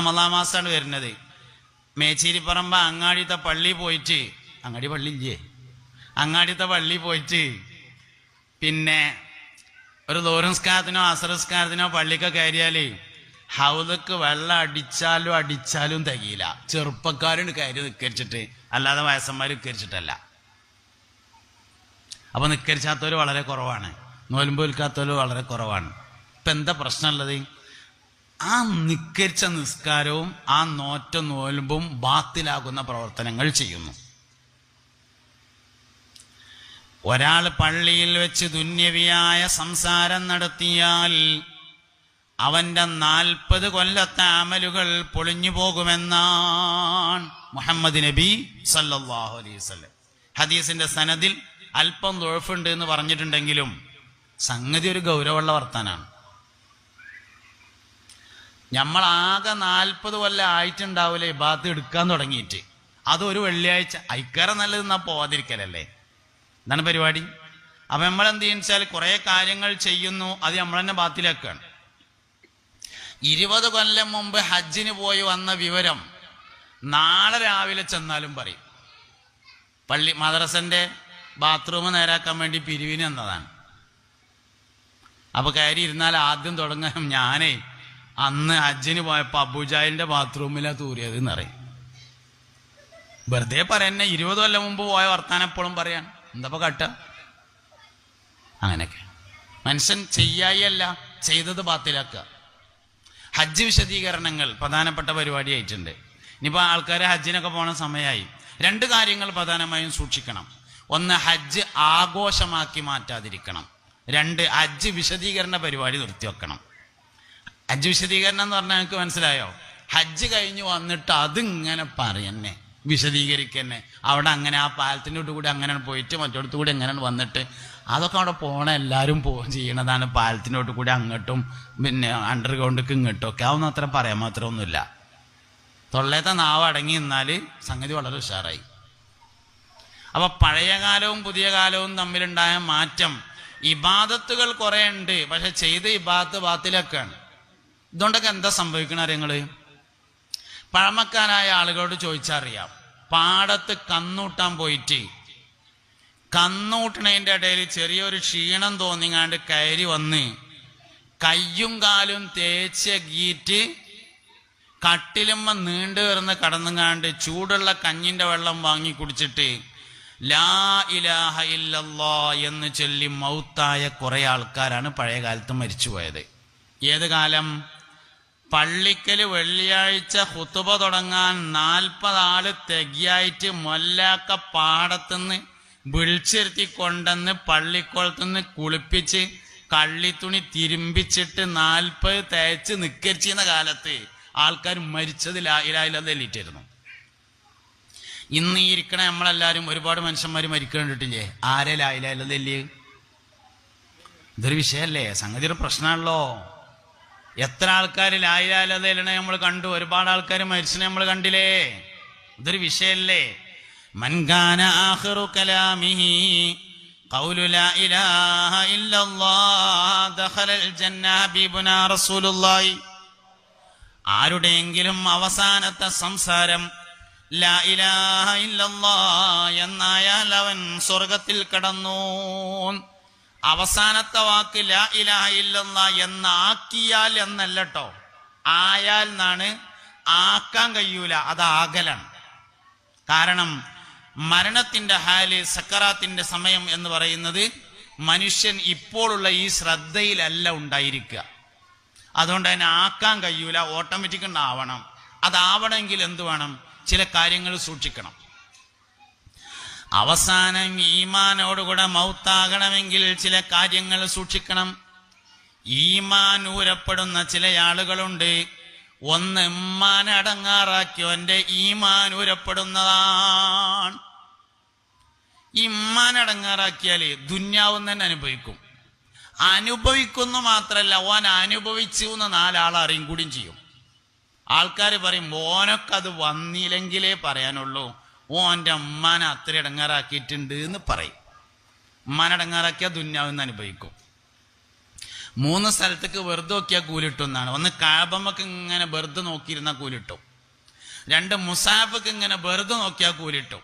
റമദാൻ മാസമാണ് വരുന്നത്. മേച്ചേരിപ്പറമ്പ അങ്ങാടിത്തെ പള്ളി പോയിട്ട് അങ്ങാടി പള്ളി ഇല്ലേ അങ്ങാടിത്തെ പള്ളി പോയിട്ട് പിന്നെ ഒരു ദൂരംസ്കാരത്തിനോ അസറസ്കാരത്തിനോ പള്ളിക്ക് കയറിയാൽ ഹൗലക്ക് വെള്ളം അടിച്ചാലും അടിച്ചാലും തികയില്ല. ചെറുപ്പക്കാരും കയറി നിക്കരിച്ചിട്ട്. അല്ലാതെ വയസ്സന്മാർ നിക്കരിച്ചിട്ടല്ല. അപ്പൊ നിക്കരിച്ചാത്തവർ വളരെ കുറവാണ്. നോലുമ്പോൽക്കാത്തവർ വളരെ കുറവാണ്. ഇപ്പൊ എന്താ പ്രശ്നമുള്ളത്? ആ നിക്കരിച്ച നിസ്കാരവും ആ നോറ്റ നോൽമ്പും ബാത്തിലാകുന്ന പ്രവർത്തനങ്ങൾ ചെയ്യുന്നു. ഒരാൾ പള്ളിയിൽ വെച്ച് ദുന്യവിയായ സംസാരം നടത്തിയാൽ അവന്റെ നാൽപ്പത് കൊല്ലത്തെ അമലുകൾ പൊളിഞ്ഞു പോകുമെന്നാണ് മുഹമ്മദ് നബി സല്ലാഹു വസല്ലം. ഹദീസിന്റെ സനദിൽ അല്പം ദുഴഫുണ്ട് എന്ന് പറഞ്ഞിട്ടുണ്ടെങ്കിലും സംഗതി ഒരു ഗൗരവമുള്ള വർത്താനാണ്. നമ്മളാകെ നാൽപ്പത് കൊല്ലം ആയിട്ടുണ്ടാവില്ല ഈ ബാത്ത് എടുക്കാൻ തുടങ്ങിയിട്ട്. അതൊരു വെള്ളിയാഴ്ച. ഐക്കാരം നല്ലത് എന്നാ പോവാതിരിക്കലല്ലേ? എന്താണ് പരിപാടി? അപ്പൊ നമ്മൾ എന്ത് ചെയ്യുന്ന കുറെ കാര്യങ്ങൾ ചെയ്യുന്നു. അത് നമ്മൾ തന്നെ ബാത്തിലാക്കുകയാണ് ഇരുപത് കൊല്ലം മുമ്പ് ഹജ്ജിന് പോയി വന്ന വിവരം നാളെ രാവിലെ ചെന്നാലും പറയും. പള്ളി മദ്രസന്റെ ബാത്റൂം നേരാക്കാൻ വേണ്ടി പിരിവിന് എന്നതാണ് അപ്പൊ കയറി ഇരുന്നാൽ ആദ്യം തുടങ്ങാൻ ഞാനേ. അന്ന് ഹജ്ജിന് പോയപ്പോ അബുജാലിന്റെ ബാത്റൂമിലാ തൂറിയത് എന്നറിയും വെറുതെ പറയുന്ന ഇരുപത് കൊല്ലം മുമ്പ് പോയ വർത്താനം എപ്പോഴും പറയാൻ. എന്താ കട്ട? അങ്ങനെയൊക്കെ. മനുഷ്യൻ ചെയ്യായല്ല ചെയ്തത് ബാത്തിലാക്കുക. ഹജ്ജ് വിശദീകരണങ്ങൾ പ്രധാനപ്പെട്ട പരിപാടിയായിട്ടുണ്ട് ഇനിയിപ്പോൾ ആൾക്കാർ ഹജ്ജിനൊക്കെ പോണ സമയമായി രണ്ട് കാര്യങ്ങൾ പ്രധാനമായും സൂക്ഷിക്കണം. ഒന്ന് ഹജ്ജ് ആഘോഷമാക്കി മാറ്റാതിരിക്കണം. രണ്ട് ഹജ്ജ് വിശദീകരണ പരിപാടി നിർത്തിവെക്കണം. ഹജ്ജ് വിശദീകരണം എന്ന് പറഞ്ഞാൽ നിങ്ങൾക്ക് മനസ്സിലായോ? ഹജ്ജ് കഴിഞ്ഞ് വന്നിട്ട് അതിങ്ങനെ പറയന്നെ വിശദീകരിക്കന്നെ. അവിടെ അങ്ങനെ ആ പാലത്തിന്റെ കൂടി അങ്ങനെ പോയിട്ട് മറ്റോടത്ത് കൂടി അങ്ങനെ വന്നിട്ട്. അതൊക്കെ അവിടെ പോണ എല്ലാവരും പോ ചെയ്യണതാണ് പാലത്തിനോട്ട് കൂടി അങ്ങോട്ടും പിന്നെ അണ്ടർഗ്രൗണ്ടിക്ക് ഇങ്ങോട്ടും ഒക്കെ. അതൊന്നും അത്ര പറയാൻ മാത്രമൊന്നുമില്ല. തൊള്ളേത്തെ നാവ് അടങ്ങി നിന്നാൽ സംഗതി വളരെ ഉഷാറായി. അപ്പൊ പഴയ കാലവും പുതിയ കാലവും തമ്മിലുണ്ടായ മാറ്റം. ഇബാദത്തുകൾ കുറെ ഉണ്ട് പക്ഷെ ചെയ്ത ഇബാദത്ത് ബാത്തിലൊക്കെയാണ്. ഇതുകൊണ്ടൊക്കെ എന്താ സംഭവിക്കണ അറിയങ്ങൾ പഴമക്കാരായ ആളുകളോട് ചോദിച്ചറിയാം. പാടത്ത് കന്നൂട്ടാൻ പോയിട്ട് കന്നൂട്ടണതിന്റെ ഇടയിൽ ചെറിയൊരു ക്ഷീണം തോന്നിങ്ങാണ്ട് കയറി വന്ന് കയ്യും കാലും തേച്ച് ഗീറ്റ് കട്ടിലുമ്മ നീണ്ടു കയറുന്ന കടന്നുങ്ങാണ്ട് ചൂടുള്ള കഞ്ഞിന്റെ വെള്ളം വാങ്ങി കുടിച്ചിട്ട് ലാ ഇലാഹ ഇല്ലല്ലാ എന്ന് ചൊല്ലി മൗത്തായ കുറെ ആൾക്കാരാണ് പഴയ കാലത്ത് മരിച്ചുപോയത്. ഏത് കാലം? പള്ളിക്കൽ വെള്ളിയാഴ്ച ഹുത്തുബ തുടങ്ങാൻ നാൽപ്പതാൾ തെകിയായിട്ട് മൊല്ലാക്ക പാടത്തുനിന്ന് വിളിച്ചിരുത്തി കൊണ്ടെന്ന് പള്ളിക്കുളത്തുനിന്ന് കുളിപ്പിച്ച് കള്ളിത്തുണി തിരുമ്പിച്ചിട്ട് നാൽപ്പത് തേച്ച് നിക്കരിച്ചിരുന്ന കാലത്ത് ആൾക്കാർ മരിച്ചത് ലായിലായില്ലാന്നിട്ടായിരുന്നു ഇന്ന് ഈ ഇരിക്കണ നമ്മളെല്ലാരും ഒരുപാട് മനുഷ്യന്മാർ മരിക്കണ്ടിട്ടില്ലേ ആരെ ലായില്ലാതെ ഇതൊരു വിഷയമല്ലേ സംഗതി ഒരു പ്രശ്നമാണല്ലോ. എത്ര ആൾക്കാർ ആയിരാലതയിലെ നമ്മൾ കണ്ടു? ഒരുപാട് ആൾക്കാർ മരിച്ചിനെ നമ്മൾ കണ്ടില്ലേ? ഇതൊരു വിഷയല്ലേ? മൻകാന ആഹ്റു കലാമിഹി ആരുടെയെങ്കിലും അവസാനത്തെ സംസാരം എന്നായാൽ അവൻ സ്വർഗത്തിൽ കടന്നു. അവസാനത്തെ വാക്ക് ലാ ഇലാഹ ഇല്ലല്ലാ എന്നാക്കിയാൽ എന്നല്ലട്ടോ. ആയാൽ എന്നാണ് ആക്കാൻ കഴിയൂല അത് ആകലാണ്. കാരണം മരണത്തിന്റെ ഹാൽ സക്കറാത്തിന്റെ സമയം എന്ന് പറയുന്നത് മനുഷ്യൻ ഇപ്പോഴുള്ള ഈ ശ്രദ്ധയിലല്ല ഉണ്ടായിരിക്കുക. അതുകൊണ്ട് തന്നെ ആക്കാൻ കഴിയൂല ഓട്ടോമാറ്റിക് ഉണ്ടാവണം അതാവണമെങ്കിൽ എന്ത് വേണം? ചില കാര്യങ്ങൾ സൂക്ഷിക്കണം. അവസാനം ഈമാനോടുകൂടെ മൗത്താകണമെങ്കിൽ ചില കാര്യങ്ങൾ സൂക്ഷിക്കണം. ഈമാൻ ഊരപ്പെടുന്ന ചില ആളുകളുണ്ട്. ഒന്ന് ഇമ്മാനെ അടങ്ങാറാക്കിയോന്റെ ഈമാൻ ഊരപ്പെടുന്നതാണ്. ഇമ്മാൻ ഉമ്മാനെ അടങ്ങാറാക്കിയാൽ ദുന്യാവും തന്നെ അനുഭവിക്കും. അനുഭവിക്കുന്നു മാത്രല്ല ഓൻ അനുഭവിച്ചു എന്ന് നാലാളറിയും കൂടിയും ചെയ്യും. ആൾക്കാർ പറയും ഓനൊക്കെ അത് വന്നില്ലെങ്കിലേ പറയാനുള്ളൂ. ഓന്റെ അമ്മാനെ അത്ര ഇടങ്ങാറാക്കിയിട്ടുണ്ട് എന്ന് പറയും. ഉമ്മാനെ ഇടങ്ങാറാക്കിയാൽ ദുന്യാവെന്ന് അനുഭവിക്കും. മൂന്ന് സ്ഥലത്തേക്ക് വെറുതെ നോക്കിയാൽ കൂലിട്ടും എന്നാണ്. ഒന്ന് കാബമ്മക്ക് ഇങ്ങനെ വെറുതെ നോക്കിയിരുന്നാൽ കൂലിട്ടും. രണ്ട് മുസാഫക്ക് ഇങ്ങനെ വെറുതെ നോക്കിയാൽ കൂലിട്ടും.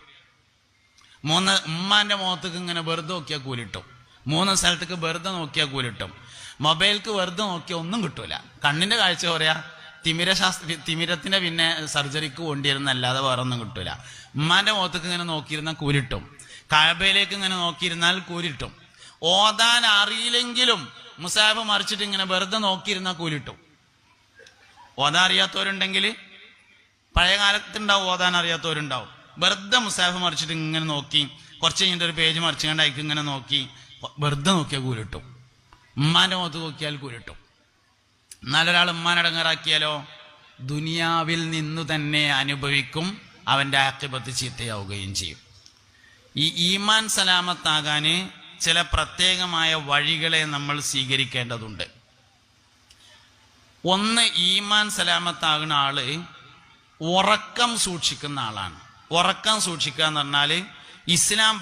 മൂന്ന് ഉമ്മാന്റെ മുഖത്തേക്ക് ഇങ്ങനെ വെറുതെ നോക്കിയാൽ കൂലിട്ടും. മൂന്ന് സ്ഥലത്തേക്ക് വെറുതെ നോക്കിയാൽ കൂലിട്ടും. മൊബൈൽക്ക് വെറുതെ നോക്കിയാൽ ഒന്നും കിട്ടൂല. കണ്ണിന്റെ കാഴ്ച പറയാ. തിമിര ശാസ്ത്ര തിമിരത്തിന് പിന്നെ സർജറിക്ക് കൊണ്ടിരുന്നല്ലാതെ വേറെ ഒന്നും കിട്ടൂല. ഉമ്മാന്റെ മുഖത്തേക്ക് ഇങ്ങനെ നോക്കിയിരുന്ന കൂലിട്ടും കഴബയിലേക്ക് ഇങ്ങനെ നോക്കിയിരുന്നാൽ കൂലിട്ടും ഓതാൻ അറിയില്ലെങ്കിലും മുസാഫ് മറിച്ചിട്ട് ഇങ്ങനെ വെറുതെ നോക്കിയിരുന്ന കൂലിട്ടും ഓതാൻ അറിയാത്തവരുണ്ടെങ്കിൽ പഴയ കാലത്തുണ്ടാവും ഓതാൻ അറിയാത്തവരുണ്ടാവും. വെറുതെ മുസാഫ് മറിച്ചിട്ട് ഇങ്ങനെ നോക്കി കുറച്ച് കഴിഞ്ഞിട്ട് ഒരു പേജ് മറിച്ചു കണ്ടായിരിക്കും ഇങ്ങനെ നോക്കി വെറുതെ നോക്കിയാൽ കൂലിട്ടും ഉമ്മാന്റെ മുഖത്ത് നോക്കിയാൽ കൂലിട്ടും എന്നാലൊരാൾ ഉമ്മാനടങ്ങാറാക്കിയാലോ? ദുനിയാവിൽ നിന്നു തന്നെ അനുഭവിക്കും അവന്റെ ആക്കിപത്ത് ചീത്തയാവുകയും ചെയ്യും. ഈ ഈമാൻ സലാമത്താകാന് ചില പ്രത്യേകമായ വഴികളെ നമ്മൾ സ്വീകരിക്കേണ്ടതുണ്ട്. ഒന്ന് ഈമാൻ സലാമത്താകുന്ന ആൾ ഉറക്കം സൂക്ഷിക്കുന്ന ആളാണ്. ഉറക്കം സൂക്ഷിക്കുക എന്ന് പറഞ്ഞാൽ ഇസ്ലാം